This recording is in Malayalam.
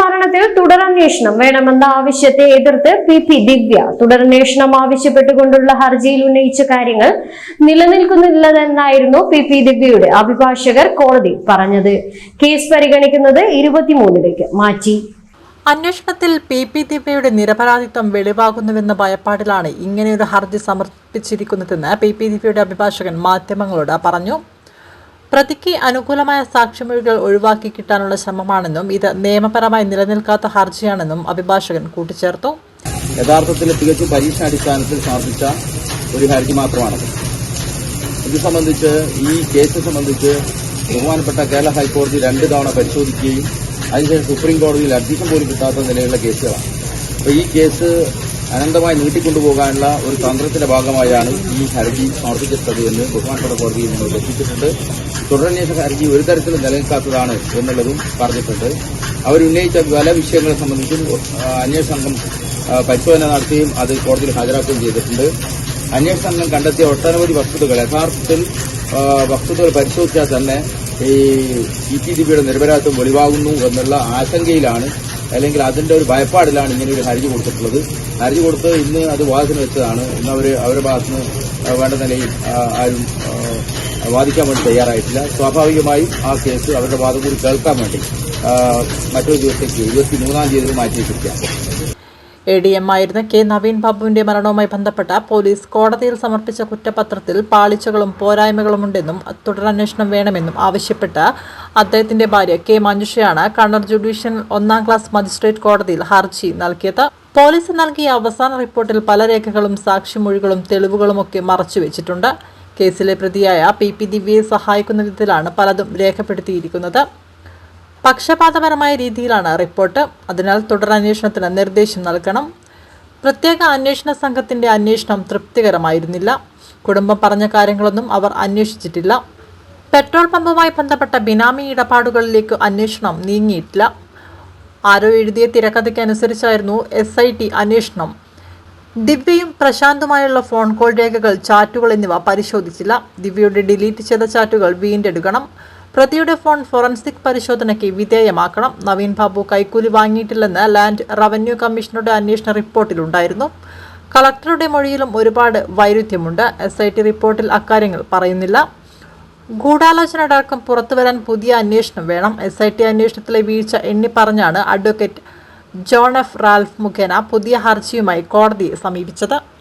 മരണത്തിൽ തുടരന്വേഷണം വേണമെന്ന ആവശ്യത്തെ എതിർത്ത് പി പി ദിവ്യ തുടരന്വേഷണം ആവശ്യപ്പെട്ടുകൊണ്ടുള്ള ഹർജിയിൽ ഉന്നയിച്ച കാര്യങ്ങൾ നിലനിൽക്കുന്നില്ലെന്നായിരുന്നു പി പി ദിവ്യയുടെ അഭിഭാഷകർ കോടതി പറഞ്ഞത്. കേസ് പരിഗണിക്കുന്നത് ഇരുപത്തിമൂന്നിലേക്ക്. മാറ്റി. അന്വേഷണത്തിൽ പി പി ദിവ്യയുടെ നിരപരാധിത്വം വെളിവാകുന്നുവെന്ന ഭയപ്പാടിലാണ് ഇങ്ങനെയൊരു ഹർജി സമർപ്പിച്ചിരിക്കുന്നതെന്ന് പി പി ദിവ്യയുടെ അഭിഭാഷകൻ മാധ്യമങ്ങളോട് പറഞ്ഞു. പ്രതിക്ക് അനുകൂലമായ സാക്ഷിമൊഴികൾ ഒഴിവാക്കി കിട്ടാനുള്ള ശ്രമമാണെന്നും ഇത് നിയമപരമായി നിലനിൽക്കാത്ത ഹർജിയാണെന്നും അഭിഭാഷകൻ കൂട്ടിച്ചേർത്തു. യഥാർത്ഥത്തിൽ തികച്ചും പരീക്ഷാടിസ്ഥാനത്തിൽ സമർപ്പിച്ച ഒരു ഹർജി മാത്രമാണ്. ഇത് സംബന്ധിച്ച് ഈ കേസ് സംബന്ധിച്ച് ബഹുമാനപ്പെട്ട കേരള ഹൈക്കോടതി രണ്ട് തവണ പരിശോധിക്കുകയും അതിനുശേഷം സുപ്രീം കോടതിയിൽ അഡ്മിഷൻ പോലും കിട്ടാത്ത നിലയിലുള്ള കേസുകളാണ്. അപ്പോൾ ഈ കേസ് അനന്തമായി നീട്ടിക്കൊണ്ടുപോകാനുള്ള ഒരു തന്ത്രത്തിന്റെ ഭാഗമായാണ് ഈ ഹർജി സമർപ്പിച്ചിട്ടത് എന്ന് ബഹുമാനപ്പെട്ട കോടതിയിൽ നിന്ന് ലഭിച്ചിട്ടുണ്ട് തുടരന്വേഷണ ഹർജി ഒരു തരത്തിലും നിലനിൽക്കാത്തതാണ് എന്നുള്ളതും പറഞ്ഞിട്ടുണ്ട്. അവരുന്നയിച്ച പല വിഷയങ്ങളെ സംബന്ധിച്ചും അന്വേഷണ സംഘം പരിശോധന നടത്തുകയും അത് കോടതിയിൽ ഹാജരാക്കുകയും ചെയ്തിട്ടുണ്ട്. അന്വേഷണ സംഘം കണ്ടെത്തിയ ഒട്ടനവധി വസ്തുതകൾ യഥാർത്ഥത്തിൽ വസ്തുതകൾ പരിശോധിച്ചാൽ തന്നെ ഈ ഇ ടി പിയുടെ നിരപരാധിത്വം വെളിവാകുന്നു എന്നുള്ള ആശങ്കയിലാണ് അല്ലെങ്കിൽ അതിന്റെ ഒരു ഭയപ്പാടിലാണ് ഇങ്ങനെ ഒരു ഹർജി കൊടുത്തിട്ടുള്ളത്. ഹർജി കൊടുത്ത് ഇന്ന് അത് വാദത്തിന് വെച്ചതാണ്. ഇന്ന് അവർ അവരുടെ ഭാഗത്തുനിന്ന് വേണ്ട നിലയിൽ ആരും വാദിക്കാൻ വേണ്ടി തയ്യാറായിട്ടില്ല. സ്വാഭാവികമായും ആ കേസ് അവരുടെ വാദം കൂടി കേൾക്കാൻ വേണ്ടി മറ്റൊരു ദിവസത്തേക്ക് ഇരുപത്തി മൂന്നാം തീയതി മാറ്റി വെച്ചിരിക്കുകയാണ് എ ഡി എം ആയിരുന്ന കെ നവീൻ ബാബുവിന്റെ മരണവുമായി ബന്ധപ്പെട്ട പോലീസ് കോടതിയിൽ സമർപ്പിച്ച കുറ്റപത്രത്തിൽ പാളിച്ചകളും പോരായ്മകളുമുണ്ടെന്നും തുടരന്വേഷണം വേണമെന്നും ആവശ്യപ്പെട്ട് അദ്ദേഹത്തിന്റെ ഭാര്യ കെ മഞ്ജുഷയാണ് കണ്ണൂർ ജുഡീഷ്യൽ ഒന്നാം ക്ലാസ് മജിസ്ട്രേറ്റ് കോടതിയിൽ ഹർജി നൽകിയത്. പോലീസ് നൽകിയ അവസാന റിപ്പോർട്ടിൽ പല രേഖകളും സാക്ഷിമൊഴികളും തെളിവുകളുമൊക്കെ മറച്ചുവെച്ചിട്ടുണ്ട് കേസിലെ പ്രതിയായ പി പി ദിവ്യയെ സഹായിക്കുന്ന വിധത്തിലാണ് പലതും രേഖപ്പെടുത്തിയിരിക്കുന്നത്. പക്ഷപാതപരമായ രീതിയിലാണ് റിപ്പോർട്ട്. അതിനാൽ തുടരന്വേഷണത്തിന് നിർദ്ദേശം നൽകണം. പ്രത്യേക അന്വേഷണ സംഘത്തിന്റെ അന്വേഷണം തൃപ്തികരമായിരുന്നില്ല. കുടുംബം പറഞ്ഞ കാര്യങ്ങളൊന്നും അവർ അന്വേഷിച്ചിട്ടില്ല. പെട്രോൾ പമ്പുമായി ബന്ധപ്പെട്ട ബിനാമി ഇടപാടുകളിലേക്ക് അന്വേഷണം നീങ്ങിയിട്ടില്ല. ആരോ എഴുതിയ തിരക്കഥയ്ക്ക് അനുസരിച്ചായിരുന്നു എസ് ഐ ടി അന്വേഷണം. ദിവ്യയും പ്രശാന്തുമായുള്ള ഫോൺ കോൾ രേഖകൾ ചാറ്റുകൾ എന്നിവ പരിശോധിച്ചില്ല. ദിവ്യയുടെ ഡിലീറ്റ് ചെയ്ത ചാറ്റുകൾ വീണ്ടെടുക്കണം. പ്രതിയുടെ ഫോൺ ഫോറൻസിക് പരിശോധനയ്ക്ക് വിധേയമാക്കണം. നവീൻ ബാബു കൈക്കൂലി വാങ്ങിയിട്ടില്ലെന്ന് ലാൻഡ് റവന്യൂ കമ്മീഷണറുടെ അന്വേഷണ റിപ്പോർട്ടിലുണ്ടായിരുന്നു. കളക്ടറുടെ മൊഴിയിലും ഒരുപാട് വൈരുദ്ധ്യമുണ്ട്. എസ് ഐ ടി റിപ്പോർട്ടിൽ അക്കാര്യങ്ങൾ പറയുന്നില്ല. ഗൂഢാലോചന അടക്കം പുറത്തുവരാൻ പുതിയ അന്വേഷണം വേണം. എസ് ഐ ടി അന്വേഷണത്തിലെ വീഴ്ച എണ്ണിപ്പറഞ്ഞാണ് അഡ്വക്കേറ്റ് ജോൺ എഫ്. റാൽഫ് മുഖേന പുതിയ ഹർജിയുമായി കോടതിയെ സമീപിച്ചത്.